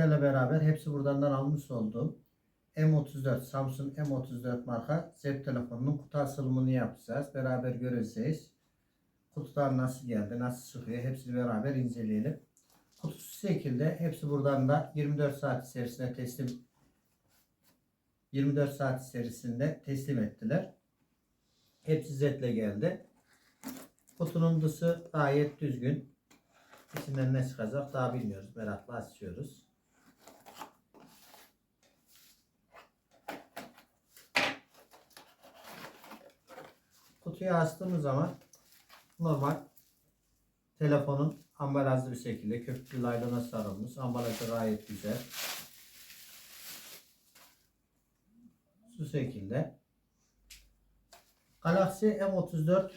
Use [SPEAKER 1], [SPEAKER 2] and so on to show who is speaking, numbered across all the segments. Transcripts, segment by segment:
[SPEAKER 1] sizlerle beraber hepsi buradan almış olduğum M34 Samsung M34 marka cep telefonunun kutu açılımını yapacağız. Beraber göreceğiz. Kutular nasıl geldi, nasıl çıkıyor hepsini beraber inceleyelim. Kutusu şekilde hepsi buradan da 24 saat içerisinde teslim 24 saat içerisinde teslim ettiler. Hepsi zetle geldi. Kutunun dışı gayet düzgün. İçinden ne çıkacak daha bilmiyoruz. Merakla açıyoruz. Kutuyu açtığımız zaman normal telefonun ambalajlı bir şekilde köpüklü laylona sarılmış. Ambalajı gayet güzel. Şu şekilde. Galaxy M34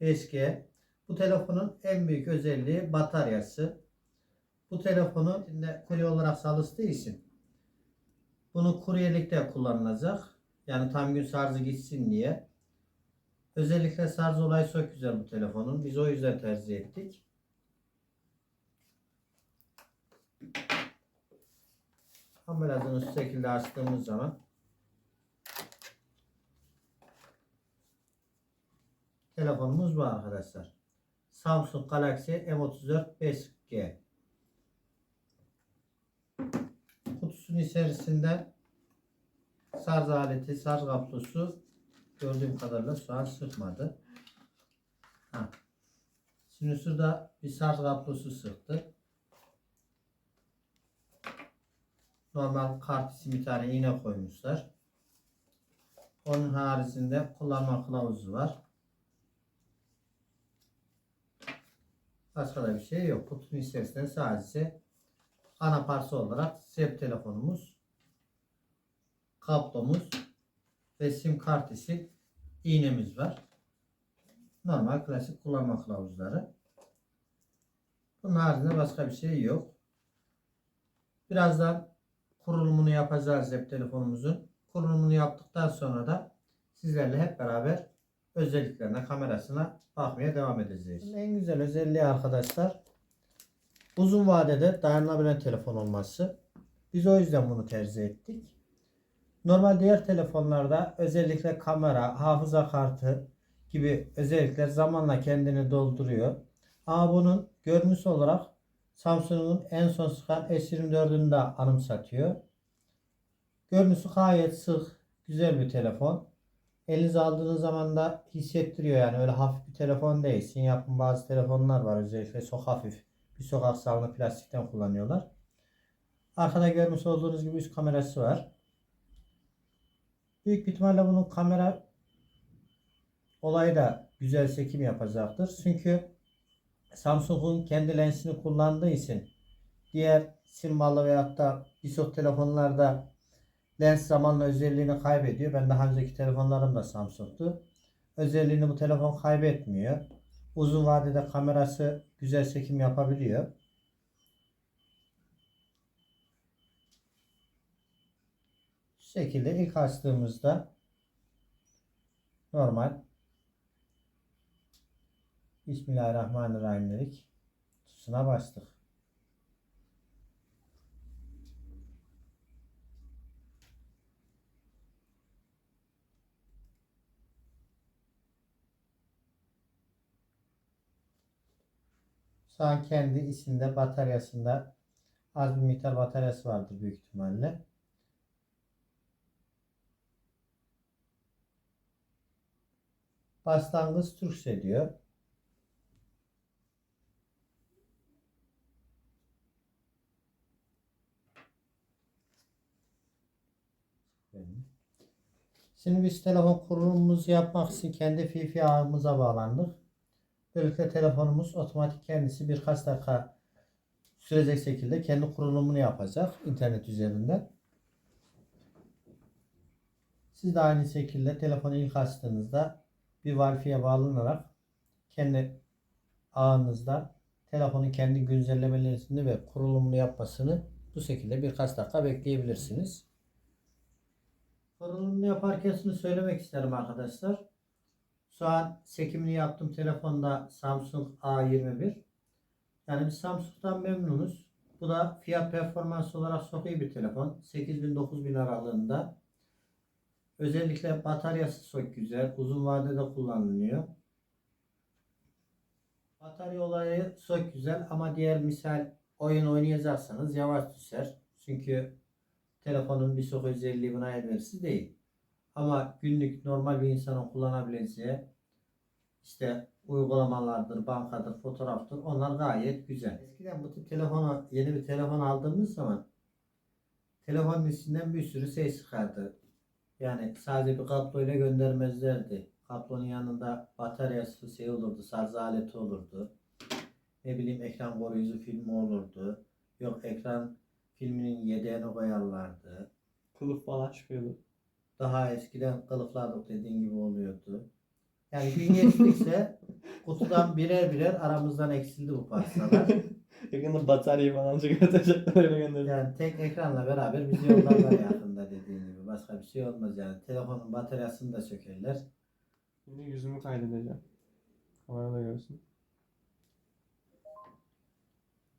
[SPEAKER 1] 5G. Bu telefonun en büyük özelliği bataryası. Bu telefonu kurye olarak çalıştığı için bunu kuryelikte kullanılacak. Yani tam gün şarjı gitsin diye. Özellikle şarj olayı çok güzel bu telefonun. Biz o yüzden tercih ettik. Ambalajını şu şekilde açtığımız zaman telefonumuz bu arkadaşlar. Samsung Galaxy M34 5G. Kutusunun içerisinde şarj aleti, şarj kablosu gördüğüm kadarıyla şu an sıkmadı. Ha. Şimdi şurada bir şarj kablosu sıktı. Normal kart bir tane iğne koymuşlar. Onun haricinde kullanma kılavuzu var. Başka da bir şey yok. Kutunun içerisinde sadece ana parça olarak cep telefonumuz, kablomuz ve sim kart için iğnemiz var. Normal klasik kullanma kılavuzları. Bunun haricinde başka bir şey yok. Birazdan kurulumunu yapacağız cep telefonumuzun. Kurulumunu yaptıktan sonra da sizlerle hep beraber özelliklerine, kamerasına bakmaya devam edeceğiz. En güzel özelliği arkadaşlar uzun vadede dayanabilen telefon olması. Biz o yüzden bunu tercih ettik. Normal diğer telefonlarda özellikle kamera, hafıza kartı gibi özellikler zamanla kendini dolduruyor. Ama bunun görünüş olarak Samsung'un en son çıkan S24'ünü de anımsatıyor. Görünüşü gayet sık, güzel bir telefon. Elinize aldığınız zaman da hissettiriyor yani öyle hafif bir telefon değil. Sin yapım bazı telefonlar var özellikle çok hafif. Bir sokak salını plastikten kullanıyorlar. Arkada görmüş olduğunuz gibi üst kamerası var. Büyük ihtimalle bunun kamera olayı da güzel çekim yapacaktır. Çünkü Samsung'un kendi lensini kullandığı için diğer simbalı veyahut da birçok telefonlarda lens zamanla özelliğini kaybediyor. Ben daha önceki telefonlarım da Samsung'tu. Özelliğini bu telefon kaybetmiyor. Uzun vadede kamerası güzel çekim yapabiliyor. Şu şekilde ilk açtığımızda normal Bismillahirrahmanirrahim dedik. Tuşuna bastık. Şu an kendi içinde bataryasında az bir miktar bataryası vardır büyük ihtimalle. Başlangıç Türkçe diyor. Şimdi biz telefon kurulumumuzu yapmak için kendi Wi-Fi ağımıza bağlandık. Böylelikle telefonumuz otomatik kendisi birkaç dakika sürecek şekilde kendi kurulumunu yapacak internet üzerinden. Siz de aynı şekilde telefonu ilk açtığınızda bir Wi-Fi'ye bağlanarak kendi ağınızda telefonun kendi güncellemelerini ve kurulumunu yapmasını bu şekilde birkaç dakika bekleyebilirsiniz. Kurulumunu yaparken şunu söylemek isterim arkadaşlar. Şu an çekimini yaptığım telefonda Samsung A21. Yani biz Samsung'dan memnunuz. Bu da fiyat performans olarak çok iyi bir telefon. 8000-9000 aralığında. Özellikle bataryası çok güzel. Uzun vadede kullanılıyor. Batarya olayı çok güzel ama diğer misal oyun oynayacaksanız yavaş düşer. Çünkü telefonun birçok özelliği buna elverişli değil. Ama günlük normal bir insanın kullanabileceği işte uygulamalardır, bankadır, fotoğraftır. Onlar gayet güzel. Eskiden bu tip telefonu, yeni bir telefon aldığımız zaman telefonun içinden bir sürü ses çıkardı. Yani sadece bir kabloyla göndermezlerdi. Kablonun yanında bataryası şey olurdu, şarj aleti olurdu. Ne bileyim ekran koruyucu filmi olurdu. Yok ekran filminin yedeğini koyarlardı.
[SPEAKER 2] Kılıf falan çıkıyordu.
[SPEAKER 1] Daha eskiden kılıflardık dediğin gibi oluyordu. Yani gün geçtikçe kutudan birer birer aramızdan eksildi bu parçalar.
[SPEAKER 2] Yakında bataryayı falan çıkartacaklar öyle gönderecek.
[SPEAKER 1] Yani tek ekranla beraber bizi yollarlar yakında dediğin. Başka bir şey olmaz yani. Telefonun bataryasını da sökerler.
[SPEAKER 2] Şimdi yüzümü kaydedeceğim. Kamerada görsün.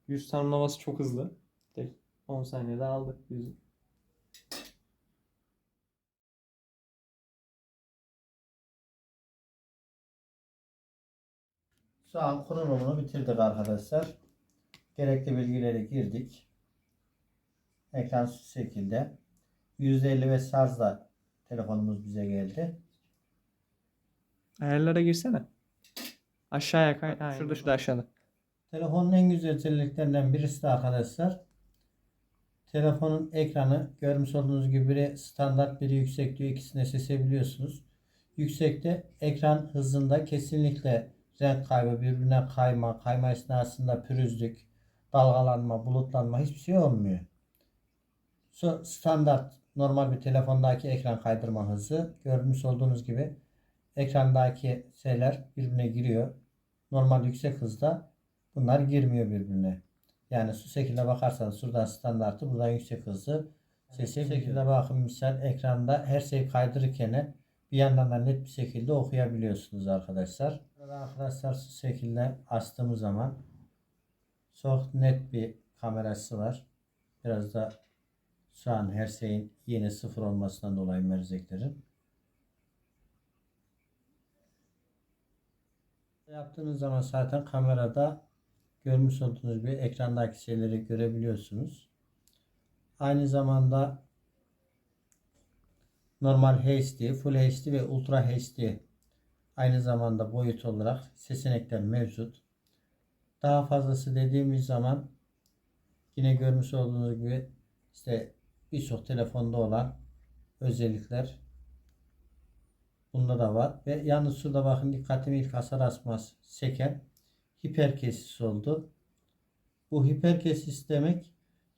[SPEAKER 2] Yüz tanımlaması çok hızlı. Tek 10 saniyede aldık yüzü.
[SPEAKER 1] Şu an kurulumunu bitirdik arkadaşlar. Gerekli bilgileri girdik. Ekran şu şekilde. %55 şarjla telefonumuz bize geldi.
[SPEAKER 2] Ayarlara girsene. Aşağıya kay. Ha, şurada şurada aşağıda.
[SPEAKER 1] Telefonun en güzel özelliklerinden birisi de arkadaşlar. Telefonun ekranı görmüş olduğunuz gibi biri standart biri yüksek diyor. İkisini seçebiliyorsunuz. Yüksekte ekran hızında kesinlikle renk kaybı, birbirine kayma, kayma esnasında pürüzlük, dalgalanma, bulutlanma hiçbir şey olmuyor. Standart normal bir telefondaki ekran kaydırma hızı görmüş olduğunuz gibi ekrandaki şeyler birbirine giriyor. Normal yüksek hızda bunlar girmiyor birbirine. Yani şu şekilde bakarsanız şuradan standartı buradan yüksek hızı sesi bu şekilde bakın misal ekranda her şey kaydırırken bir yandan da net bir şekilde okuyabiliyorsunuz arkadaşlar. Arkadaşlar şu şekilde açtığımız zaman çok net bir kamerası var. Biraz da an her şeyin yeni sıfır olmasından dolayı merzeklerin. Yaptığınız zaman zaten kamerada görmüş olduğunuz gibi ekrandaki şeyleri görebiliyorsunuz. Aynı zamanda normal HD, Full HD ve Ultra HD aynı zamanda boyut olarak seçenekler mevcut. Daha fazlası dediğimiz zaman yine görmüş olduğunuz gibi işte birçok telefonda olan özellikler bunda da var. Ve yalnız şurada bakın dikkatimi ilk hasar asmaz çeken hiper kesis oldu. Bu hiper kesis demek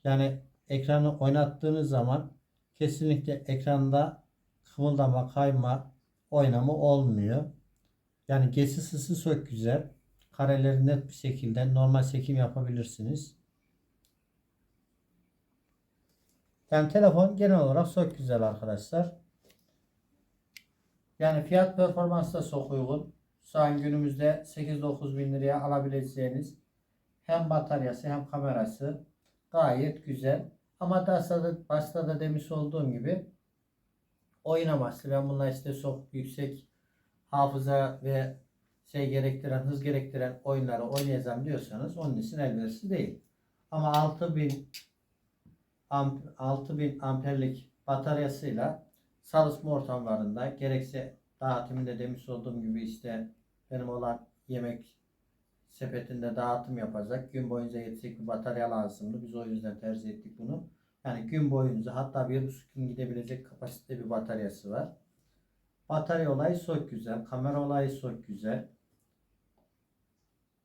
[SPEAKER 1] yani ekranı oynattığınız zaman kesinlikle ekranda kımıldama, kayma, oynama olmuyor. Yani kesis ısı çok güzel. Kareleri net bir şekilde normal çekim yapabilirsiniz. Yani telefon genel olarak çok güzel arkadaşlar. Yani fiyat performansı da çok uygun. Şu an günümüzde 8-9 bin liraya alabileceğiniz hem bataryası hem kamerası gayet güzel. Ama başta da, başta da demiş olduğum gibi oyun amaçlı. Ben bunlar işte çok yüksek hafıza ve şey gerektiren, hız gerektiren oyunları oynayacağım diyorsanız onun için elverişli değil. Ama 6000 amp, 6000 amperlik bataryasıyla çalışma ortamlarında gerekse dağıtımında demiş olduğum gibi işte benim olan yemek sepetinde dağıtım yapacak. Gün boyunca yetecek bir batarya lazımdı. Biz o yüzden tercih ettik bunu. Yani gün boyunca hatta bir buçuk gün gidebilecek kapasite bir bataryası var. Batarya olayı çok güzel. Kamera olayı çok güzel.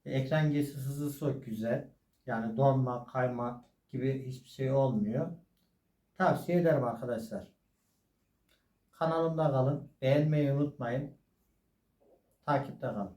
[SPEAKER 1] Ekran geçiş hızı çok güzel. Yani donma, kayma gibi hiçbir şey olmuyor. Tavsiye ederim arkadaşlar. Kanalımda kalın. Beğenmeyi unutmayın. Takipte kalın.